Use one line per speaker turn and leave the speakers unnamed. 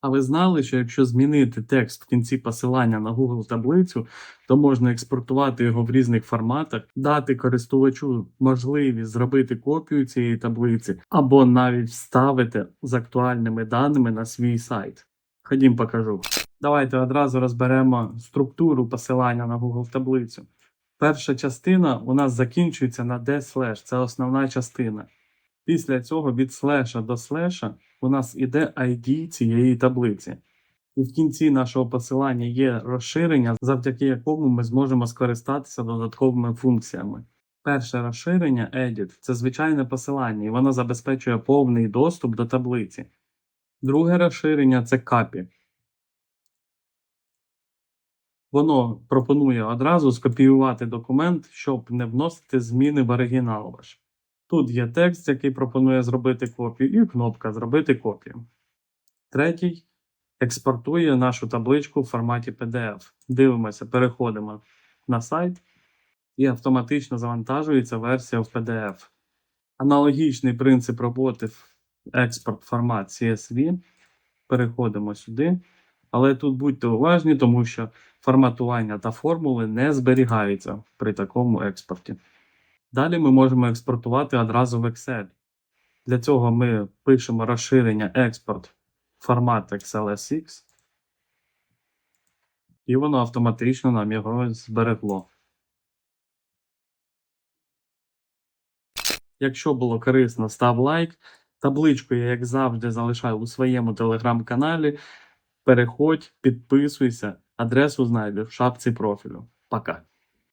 А ви знали, що якщо змінити текст в кінці посилання на Google таблицю, то можна експортувати його в різних форматах, дати користувачу можливість зробити копію цієї таблиці, або навіть вставити з актуальними даними на свій сайт. Ходім, покажу. Давайте одразу розберемо структуру посилання на Google таблицю. Перша частина у нас закінчується на d/, це основна частина. Після цього від слеша до слеша у нас іде ID цієї таблиці. І в кінці нашого посилання є розширення, завдяки якому ми зможемо скористатися додатковими функціями. Перше розширення Edit це звичайне посилання, і воно забезпечує повний доступ до таблиці. Друге розширення це Copy. Воно пропонує одразу скопіювати документ, щоб не вносити зміни в оригінал ваш. Тут є текст, який пропонує зробити копію, і кнопка Зробити копію. Третій експортує нашу табличку в форматі PDF. Дивимося, переходимо на сайт і автоматично завантажується версія в PDF. Аналогічний принцип роботи в експорт формат CSV. Переходимо сюди. Але тут будьте уважні, тому що форматування та формули не зберігаються при такому експорті. Далі ми можемо експортувати одразу в Excel. Для цього ми пишемо розширення експорт формат XLSX, і воно автоматично нам його зберегло. Якщо було корисно, став лайк. Табличку я, як завжди, залишаю у своєму телеграм-каналі. Переходь, підписуйся, адресу знайдеш в шапці профілю. Пока.